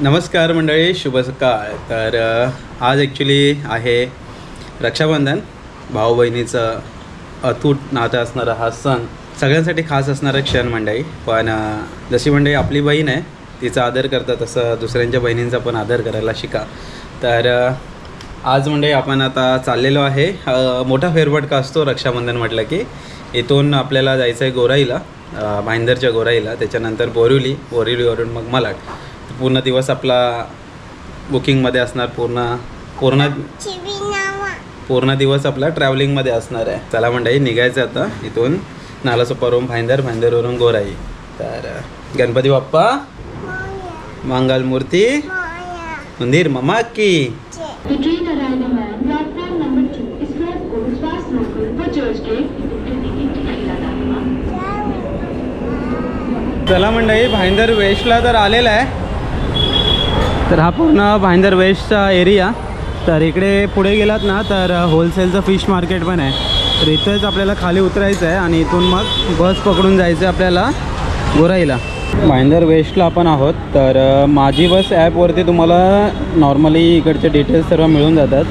नमस्कार मंडळी शुभ सकाळ. तर आज ॲक्च्युली आहे रक्षाबंधन. भाऊ बहिणीचं अतूट नातं असणारा हा सण सगळ्यांसाठी खास असणारा क्षण मंडळी. पण जशी मंडळी आपली बहीण आहे तिचा आदर करता तसं दुसऱ्यांच्या बहिणींचा पण आदर करायला शिका. तर आज मंडळी आपण आता चाललेलो आहे मोठा फेरफटका असतो रक्षाबंधन म्हटलं की. इथून आपल्याला जायचं आहे गोराईला भाईंदरच्या गोराईला त्याच्यानंतर बोरिवली बोरिवलीवरून मग मलाड. पूर्ण दिवस आपला बुकिंगमध्ये असणार पूर्ण पूर्ण पूर्ण दिवस आपला ट्रॅव्हलिंगमध्ये असणार आहे. चला मंडळी निघायचं आता इथून नालासोपावरून भाईंदर भाईंदरवरून गोराई. तर गणपती बाप्पा मंगल मूर्ती मंदिर ममा की चला मंडळी भाईंदर वेशला तर आलेला आहे. तर हा पूर्ण भाईंदर वेस्टचा एरिया. तर इकडे पुढे गेलात ना तर होलसेलचं फिश मार्केट पण आहे. तर इथंच आपल्याला खाली उतरायचं आहे आणि इथून मग बस पकडून जायचं आहे आपल्याला गोराईला. भाईंदर वेस्टला आपण आहोत. तर माझी बस ॲपवरती तुम्हाला नॉर्मली इकडचे डिटेल्स सर्व मिळून जातात.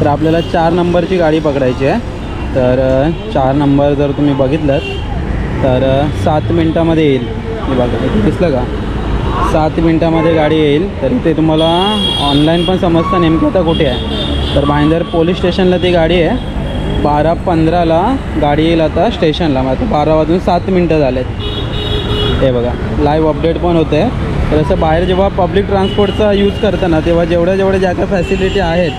तर आपल्याला चार नंबरची गाडी पकडायची आहे. तर चार नंबर जर तुम्ही बघितलं तर सात मिनटामध्ये येईल. बघा दिसलं का? सात मिनटामध्ये गाडी येईल. तर इथे तुम्हाला ऑनलाईन पण समजतं नेमकं आता कुठे आहे. तर भाईंदर पोलीस स्टेशनला ती गाडी आहे. बारा पंधराला गाडी येईल आता स्टेशनला. मग बारा वाजून सात मिनटं झालेत. हे बघा लाईव्ह अपडेट पण होते तर असं बाहेर जेव्हा पब्लिक ट्रान्सपोर्टचा यूज करताना तेव्हा जेवढ्या जेवढ्या ज्या काय फॅसिलिटी आहेत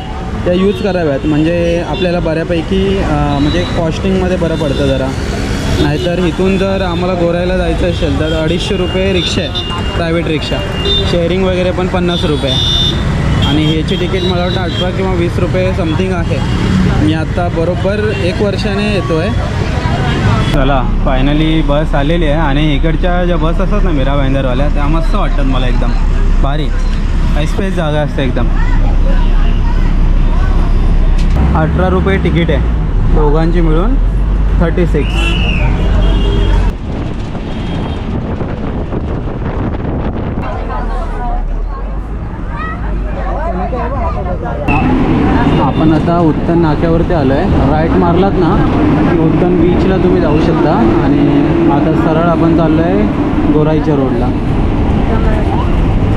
त्या यूज कराव्यात. म्हणजे आपल्याला बऱ्यापैकी म्हणजे कॉस्टिंगमध्ये बरं पडतं जरा. नाहीतर इथून जर आम्हाला गोरायला जायचं असेल तर अडीचशे रुपये रिक्षा आहे प्रायव्हेट रिक्षा. शेअरिंग वगैरे पण पन्नास रुपये आणि ह्याची तिकीट मला वाटतं अठरा किंवा वीस रुपये समथिंग आहे. मी आता बरोबर एक वर्षाने येतो आहे चला फायनली बस आलेली आहे आणि इकडच्या ज्या बस असतात ना मीरा भाईंदरवाल्या त्या मस्त वाटतात मला एकदम. भारी. स्पेस जागा असते एकदम. अठरा रुपये तिकीट आहे. दोघांची मिळून थर्टी सिक्स आपण आता उत्तन नाक्यावरती आलो आहे राईट मारलात ना की उत्तन बीचला तुम्ही जाऊ शकता. आणि आता सरळ आपण चाललो आहे गोराईच्या रोडला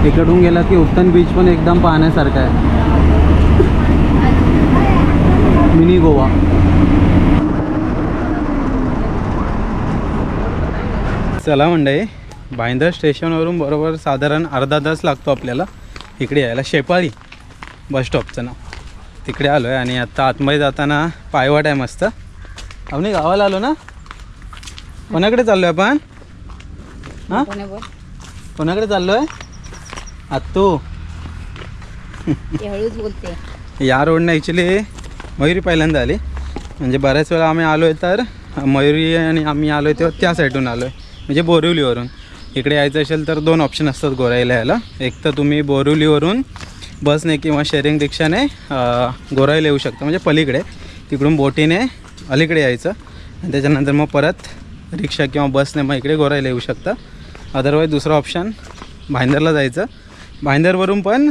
तिकडून गेलात की उत्तन बीच पण एकदम पाहण्यासारखं आहे. मिनी गोवा. चला मंडळी भाईंदर स्टेशनवरून बरोबर साधारण अर्धा तास लागतो आपल्याला. इकडे यायला शेपाळी. बस स्टॉपचं नाव. तिकडे आलो आहे आणि आत्ता आतमध्ये जाताना पायवाट आहे मस्त. आपण गावाला आलो ना? कोणाकडे चाललो आहे आपण? हां? कोणाकडे चाललो आहे आत्तू हळूच बोलते. या रोडने ॲक्च्युली मयुरी पहिल्यांदा आली. म्हणजे बऱ्याच वेळा आम्ही आलो आहे तर मयुरी आणि आम्ही आलो आहे तेव्हा त्या साईडून आलो आहे म्हणजे बोरिवलीवरून. इकडे यायचं असेल तर दोन ऑप्शन असतात गोराईला यायला. एक तर तुम्ही बोरिवलीवरून बसने किंवा शेअरिंग रिक्षाने गोराईला येऊ शकतो. म्हणजे पलीकडे तिकडून बोटीने अलीकडे यायचं. आणि त्याच्यानंतर मग परत रिक्षा किंवा बसने मग इकडे गोराईला येऊ शकतं. अदरवाईज दुसरा ऑप्शन भाईंदरला जायचं. भाईंदरवरून पण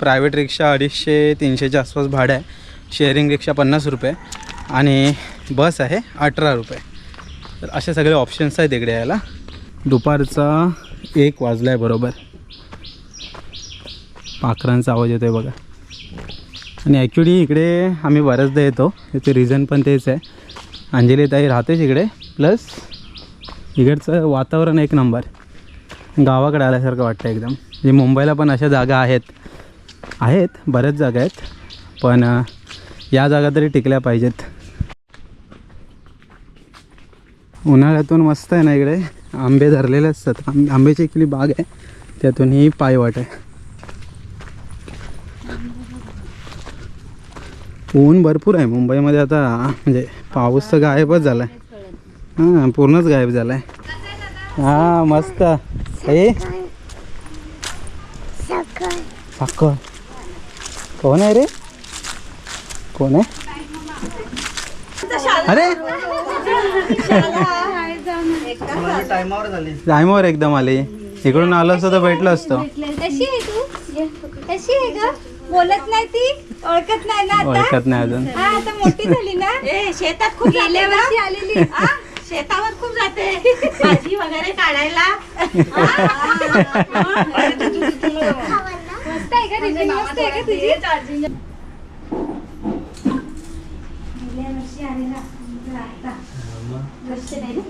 प्रायव्हेट रिक्षा अडीचशे तीनशेच्या आसपास भाडं आहे. शेअरिंग रिक्षा पन्नास रुपये. आणि बस आहे अठरा रुपये. तर असे सगळे ऑप्शन्स आहेत इकडे यायला. दुपारचा एक वाजला आहे बरोबर. पाखरांचा आवाज येतो आहे बघा. आणि ॲक्च्युली इकडे आम्ही बऱ्याचदा येतो. त्याचं रिझन पण तेच आहे. अंजली ताई राहतेच इकडे. प्लस इकडचं वातावरण एक नंबर गावाकडे आल्यासारखं वाटतं एकदम. म्हणजे मुंबईला पण अशा जागा आहेत. आहेत बऱ्याच जागा आहेत. पण या जागा तरी टिकल्या पाहिजेत. उन्हाळ्यातून मस्त आहे ना इकडे? आंबे धरलेले असतात. आंब आंब्याची इकडली बाग आहे. त्यातून ही पायवाट आहे. ऊन भरपूर आहे. मुंबईमध्ये आता म्हणजे पाऊस तर गायबच झाला आहे हां पूर्णच गायब झाला आहे हां मस्त. हे साखर. कोण आहे रे? कोण आहे? अरे! टायमावर एकदम आले. इकडून आलो असतं तर भेटलं असतं. बोलत नाही ती? ओळखत नाही ना आता? ओळखत नाही अजून. हा आता मोठी झाली ना? ए शेतात खूप गेल्या वर्षी? आलेली. आ, शेतावर खूप जाते. भाजी वगैरे काढायला. मस्त आहे का रिझल्ट मस्त आहे का तुझी गेल्या वर्षी आलेला तर आता. लक्ष नाही ना.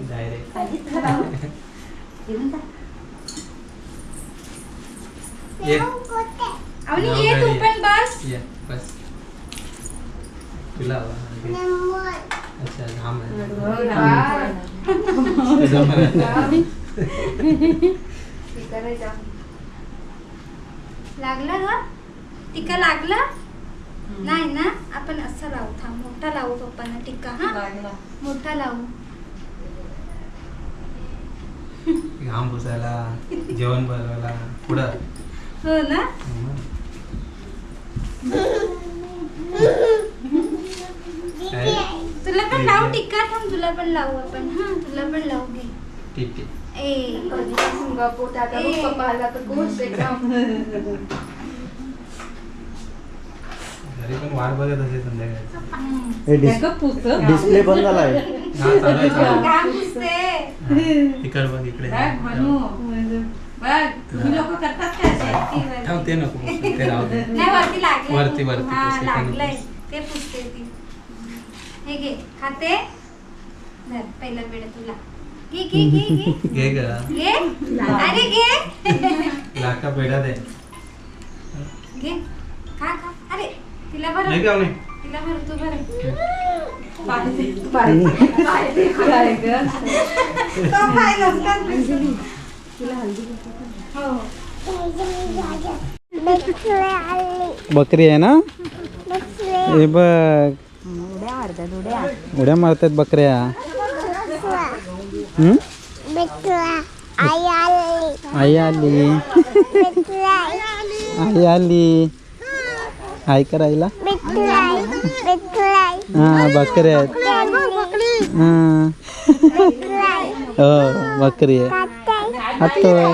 अवनी ये तू पण बस. बस तुला अच्छा थांब लागला ग? टिका लागला? नाही ना? आपण असं लावू थांब मोठा लावू पप्पांना टिका हा? मोठा लावू. घाम पुसायला जेवण बनवायला पुढं. हो ना? काय? तुला पण लावू टिक्का थांब तुला पण लावू आपण. हा तुला पण लावू घे. ठीक आहे. ए घरी पण वाट बघत असेल संध्याकाळी. हम्म. डिस्प्ले बंद झालाय. हा, चालू आहे, चालू आहे. घाम पुसते इकडे. बघ इकडे तुम्ही लोक करतात काय असे? ती वरती. थांब ते नको ते राहू दे. नाही वरती लागलंय. वरती, वरती हा पुसते, ते लागलंय. नको. ते पुसते ती. हे घे. खाते? धर पहिलं पेड तुला. घे घे घे घे. घे ग. घे? अरे घे. लाका पेढा दे. घे. खा खा. अरे तिला भर. नाही का नाही? तिला भर तू भर. तो खाय नसतात हो बकरी आहे. ना हे बघ. उड्या मारतात बकऱ्या हम्म? आई आली आई आली आई करायला हा बकऱ्या आहेत हा हो बकरी आहे खातोय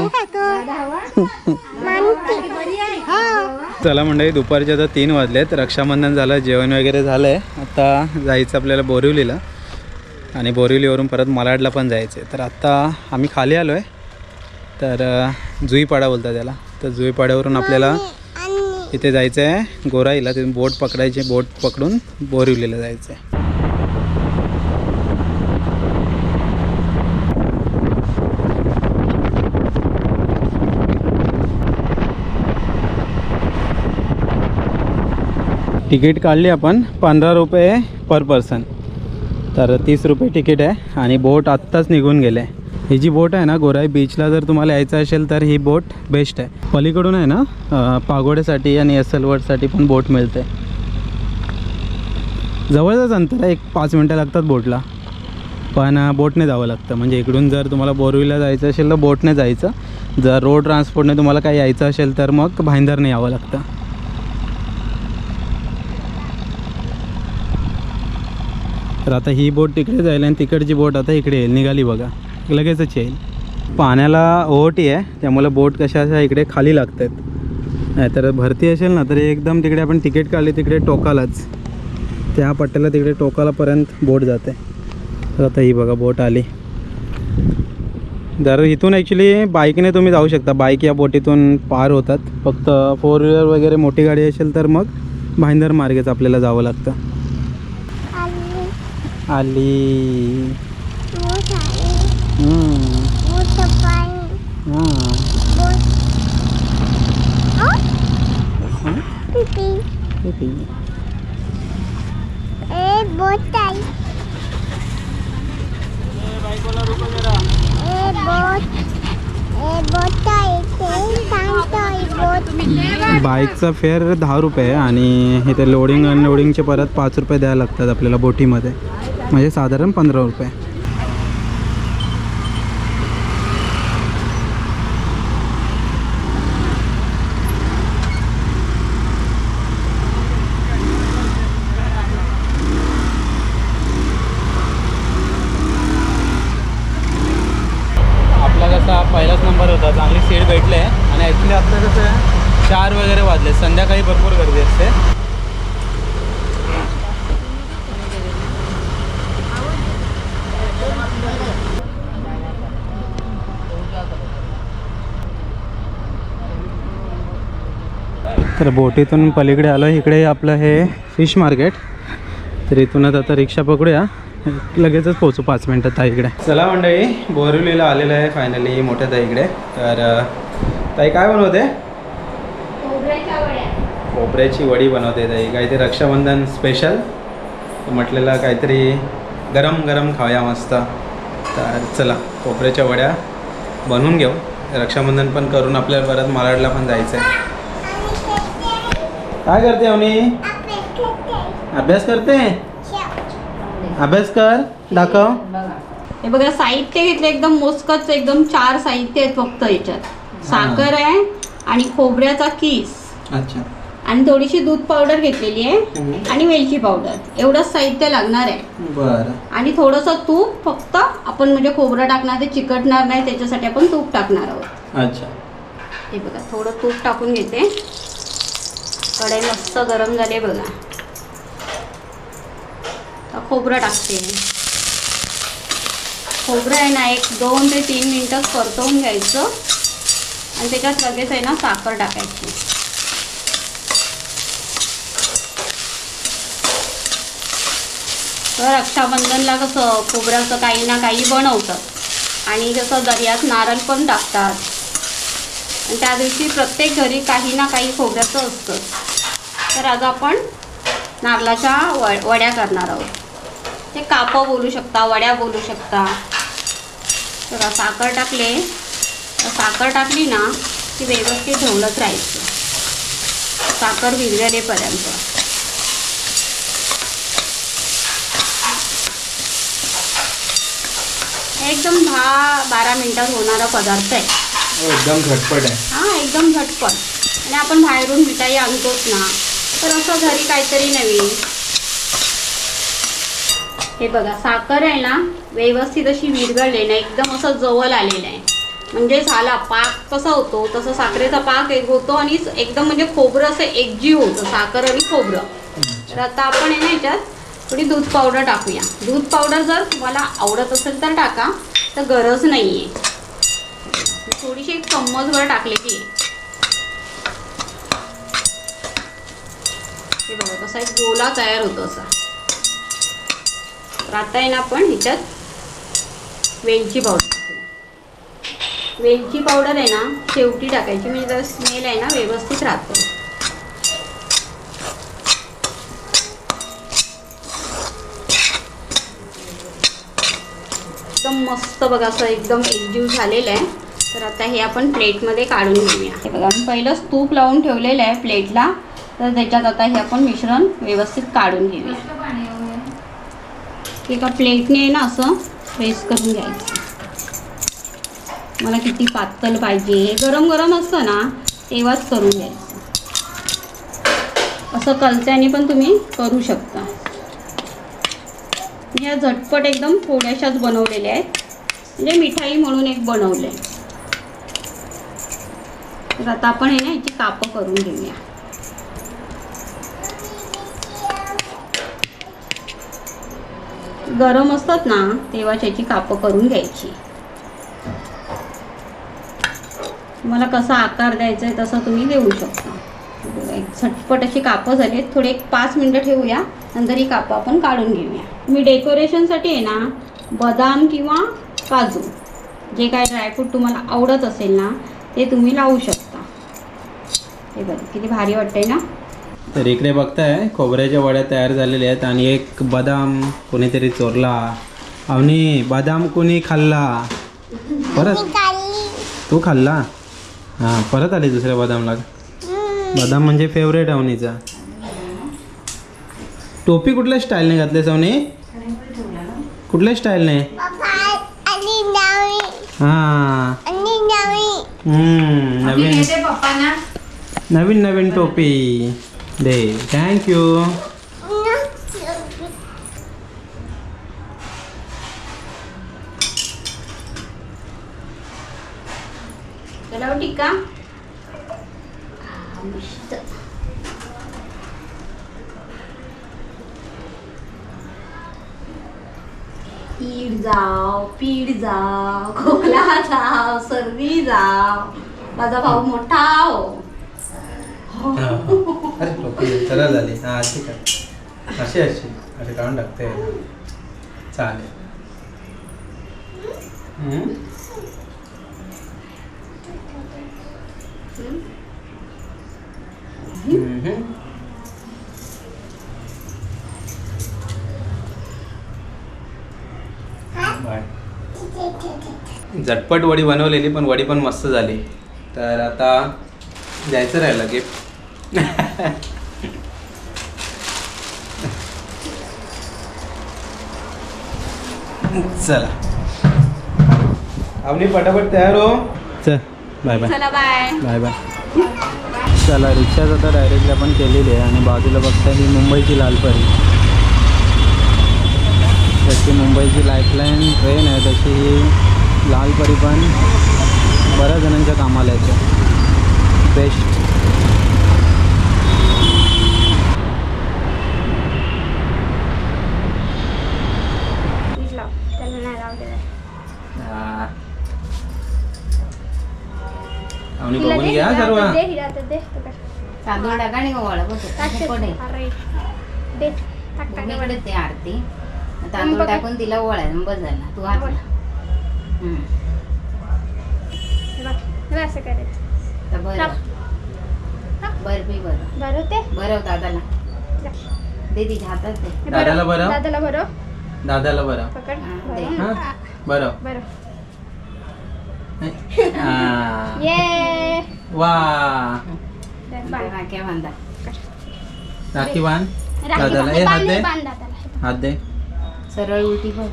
चला मंडळी दुपारचे आता तीन वाजलेत. रक्षाबंधन झालं जेवण वगैरे झालं आहे आता जायचं आपल्याला बोरिवलीला. आणि बोरिवलीवरून परत मालाडला पण जायचं आहे तर आत्ता आम्ही खाली आलो आहे तर जुईपाडा बोलतात त्याला. तर जुईपाड्यावरून आपल्याला इथे जायचं आहे गोराईला तिथून बोट पकडायची बोट पकडून बोरिवलीला जायचं आहे तिकीट काढली आपण पंधरा रुपये पर पर्सन तर तीस रुपये तिकीट आहे आणि बोट आत्ताच निघून गेले. ही जी बोट आहे ना गोराई बीचला जर तुम्हाला यायचं असेल तर ही बोट बेस्ट आहे. पलीकडून आहे ना पागोड्यासाठी आणि एसलवडसाठी पण बोट मिळते. जवळच अंतर आहे एक पाच मिनटं लागतात बोटला. पण बोटने जावं लागतं. म्हणजे इकडून जर तुम्हाला बोरवीला जायचं असेल तर बोटने जायचं. जर रोड ट्रान्सपोर्टने तुम्हाला काही यायचं असेल तर मग भाईंदरने यावं लागतं. तर आता ही बोट तिकडे जाईल आणि तिकडची बोट आता इकडे येईल. निघाली बघा. लगेचच येईल. पाण्याला ओहटी आहे. त्यामुळे बोट कशा अशा इकडे खाली लागत आहेत नाहीतर भरती असेल ना तर एकदम तिकडे आपण तिकीट काढली तिकडे टोकालाच. त्या पट्ट्याला तिकडे टोकालापर्यंत बोट जाते. तर आता ही बघा बोट आली. जर इथून ॲक्च्युली बाईकने तुम्ही जाऊ शकता. बाईक या बोटीतून पार होतात. फक्त फोर व्हीलर वगैरे मोठी गाडी असेल तर मग भाईंदर मार्गेच आपल्याला जावं लागतं. आली? बाईकचा फेअर दहा रुपये आणि इथे लोडिंग अनलोडिंगचे परत पाच रुपये द्यायला लागतात आपल्याला बोटीमध्ये म्हणजे साधारण पंधरा रुपये. आपला कसा पहिलाच नंबर होता चांगली सीट भेटले आणि ॲक्च्युली आपलं कसं चार वगैरे वाजले. संध्याकाळी भरपूर गर्दी असते. तर बोटीतून पलीकडे आलो इकडे आपलं हे फिश मार्केट तर इथूनच आता रिक्षा पकडूया. लगेचच पोचू पाच मिनटात इकडे. चला मंडळी बोरिवलीला आलेलं आहे फायनली मोठ्या ताईकडे. तर ताई काय बनवते? खोबऱ्याची वडी बनवते ताई. काहीतरी रक्षाबंधन स्पेशल म्हटलेलं काहीतरी गरम गरम खाऊया मस्त. तर चला खोबऱ्याच्या वड्या बनवून घेऊ. रक्षाबंधन पण करून आपल्याला परत मालाडला पण जायचं आहे काय करते अवनी? अभ्यास करते? अभ्यास कर दाखव. हे बघा साहित्य घेतलं एकदम मोजकच एकदम चार साहित्य आहेत फक्त याच्यात. साखर आहे आणि खोबऱ्याचा किस. अच्छा. आणि थोडीशी दूध पावडर घेतलेली आहे आणि वेलची पावडर एवढंच साहित्य लागणार आहे. बरं. आणि थोडंसं तूप फक्त आपण म्हणजे खोबरं टाकणार ते चिकटणार नाही त्याच्यासाठी आपण तूप टाकणार आहोत. अच्छा. हे बघा थोडं तूप टाकून घेते. कढई मस्त गरम झाले बघा. आता खोबरं टाकते खोबरं आहे ना एक दोन ते तीन मिनटं परतवून घ्यायचं. आणि त्याच्यात लगेच आहे ना साखर टाकायची. तर रक्षाबंधनला कसं खोबऱ्याचं काही ना काही बनवतात. आणि कसं दर्यात नारळ पण टाकतात. आणि त्या दिवशी प्रत्येक घरी काही ना काही खोबऱ्याचं असतं. तर आज आपण नारळाच्या व वड्या करणार आहोत. ते कापं बोलू शकता वड्या बोलू शकता. तर साखर टाकले. तर साखर टाकली ना की व्यवस्थित ढवलत राहायचं. साखर विरघळेपर्यंत. एकदम दहा बारा मिनटात होणारा पदार्थ आहे. हो, एकदम झटपट आहे. हा एकदम झटपट आणि आपण बाहेरून मिठाई आणतोच ना. तर असं घरी काहीतरी नवीन. हे बघा साखर आहे ना व्यवस्थित अशी विरघळली ना एकदम असं जवळ आलेलं आहे. म्हणजे झाला पाक कसा होतो तसं साखरेचा पाक एक होतो आणि एकदम म्हणजे खोबरं असं एकजीव होतं साखर आणि खोबरं. तर आता आपण आहे ना याच्यात थोडी दूध पावडर टाकूया. दूध पावडर जर तुम्हाला आवडत असेल तर टाका तर गरज नाही आहे थोडीशी एक चम्मचभर टाकलेली आहे. हे बघा कसा एक गोला तयार होतो असा. तर आता आहे ना आपण ह्याच्यात वेलची पावडर वेलची पावडर आहे ना शेवटी टाकायची म्हणजे जर स्मेल आहे ना व्यवस्थित राहतो. एकदम मस्त बघा असं एकदम एकजीव झालेलं आहे. तर आता हे आपण प्लेटमध्ये काढून घेऊया. हे बघा पहिलंच तूप लावून ठेवलेलं आहे प्लेटला तर त्याच्यात आता हे आपण मिश्रण व्यवस्थित काढून घेऊया. एका प्लेटने आहे ना असं प्रेस करून घ्यायचं. मला किती पातळ पाहिजे. हे गरम गरम असतं ना तेव्हाच करून घ्यायचं. असं कलत्याने पण तुम्ही करू शकता. या झटपट एकदम थोड्याशाच बनवलेल्या आहेत. म्हणजे मिठाई म्हणून एक बनवले तर आता आपण हे ना याची कापं करून घेऊया. गरम असतात ना तेव्हा त्याची कापं करून घ्यायची. तुम्हाला कसा आकार द्यायचा आहे तसा तुम्ही देऊ शकता. एक झटपट अशी कापं झाली आहेत थोडे एक पाच मिनटं ठेवूया नंतर ही कापं आपण काढून घेऊया. मी डेकोरेशनसाठी आहे ना बदाम किंवा काजू जे काय ड्रायफ्रूट तुम्हाला आवडत असेल ना ते तुम्ही लावू शकता. हे बघा किती भारी वाटतंय ना? तर इकडे बघताय खोबऱ्याच्या वड्या तयार झालेल्या आहेत आणि एक बदाम कोणीतरी चोरला. अवनी बदाम कोणी खाल्ला? परत? तू खाल्ला? हां परत आली दुसऱ्या बदामला? बदाम म्हणजे फेवरेट अवनीचा. टोपी कुठल्या स्टाईलने घातलीस अवनी? कुठल्या स्टाईलने हां. हम्म, नवीन. पप्पांना. नवीन नवीन टोपी. दे थँक्यू चला टिक्का हा, मस्त. पीठ जाव पीड जाव खोकला जाव सर्दी जाव माझा भाऊ मोठा हो अरे टोपी चला झाली. हां ठीक आहे. अशी अशी. असे काढून टाकते. चालेल. हम्म. हम्म. बाय. झटपट वडी बनवलेली पण वडी पण मस्त झाली. तर आता जायचं राहिलं गिफ्ट. चला. आवनी पटापट तयार हो. चल. बाय बाय चला बाय बाय बाय चला रिक्षाच आता डायरेक्टली आपण केलेली आहे आणि बाजूला बघता ही मुंबईची लालपरी. जशी मुंबईची लाईफलाईन ट्रेन आहे तशी ही लालपरी पण बऱ्याच जणांच्या कामाला येते. ते आरती तांदूळ टाकून तिला वळायला बस झाला तू हात. असं करायचं बरं बर्फी बरं बरं ते बरं दादाला दे तिच्या हातात दे दादाला बरं दादाला बरं दादाला बरं पकड. बरं. बरं बरं. ये वा. राख्या बांधा. राखी बांध. राखी दादाला ए हात दे. हात दे. सरळ उलटी बघ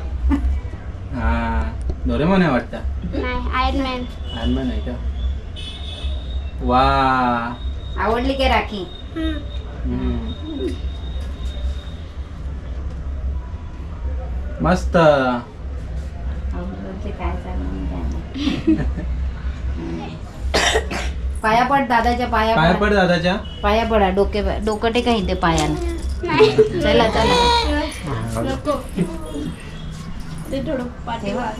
हा डोरेमॉन आहे वाटतं? नाही आयर्न मॅन आयरमॅन आहे का? वा. आवडली काय राखी? हम्म. मस्त. आवडलं काय नाही. पाया पड दादाच्या पाया पाया पड दादाच्या? पाया पडा डोके डोकं टेका इथे पायाला चला चला.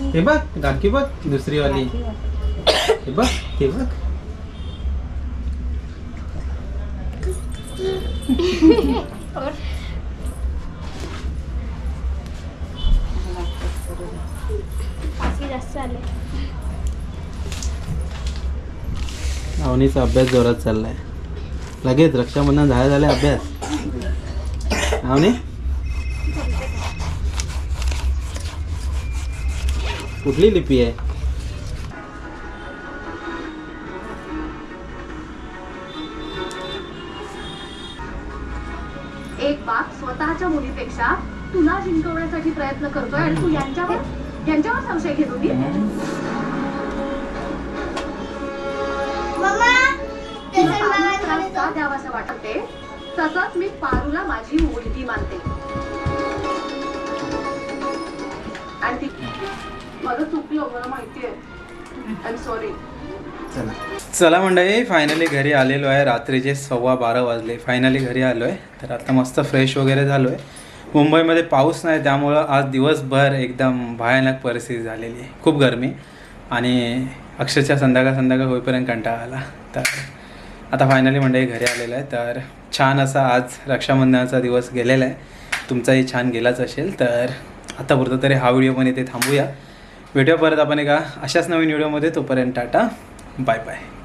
हे बघ राखी बघ दुसरी वाली हे बघ हे बघ. पाचवी जास्त आले अवनीचा अभ्यास जोरात चाललाय. लगेच रक्षाबंधन झाल्या झाल्या अभ्यास. अवनी कुठली लिपी आहे? एक बाप स्वतःच्या मुलीपेक्षा तुला जिंकवण्यासाठी प्रयत्न करतोय आणि तू यांच्यावर यांच्यावर संशय घेतो त्रास का द्यावासा वाटते तसंच मी पारूला माझी मुलगी मानते आणि ती माझं चुकलं मला माहितीये. आय एम सॉरी चला. चला मंडळी फायनली घरी आलेलो आहे. रात्रीचे सव्वा बारा वाजले फायनली घरी आलो आहे तर आता मस्त फ्रेश वगैरे झालो आहे मुंबईमध्ये पाऊस नाही त्यामुळं आज दिवसभर एकदम भयानक परिस्थिती झालेली आहे. खूप गरमी. आणि अक्षरशः संध्याकाळ संध्याकाळ होईपर्यंत कंटाळा आला. तर आता फायनली मंडळी घरी आलेलं आहे. तर छान असा आज रक्षाबंधनाचा दिवस गेलेला आहे. तुमचाही छान गेलाच असेल. तर आता पुरतं तरी हा व्हिडिओ पण इथे थांबूया. भेटूया परत आपण एका अशाच नवीन व्हिडिओमध्ये तोपर्यंत टाटा. Bye bye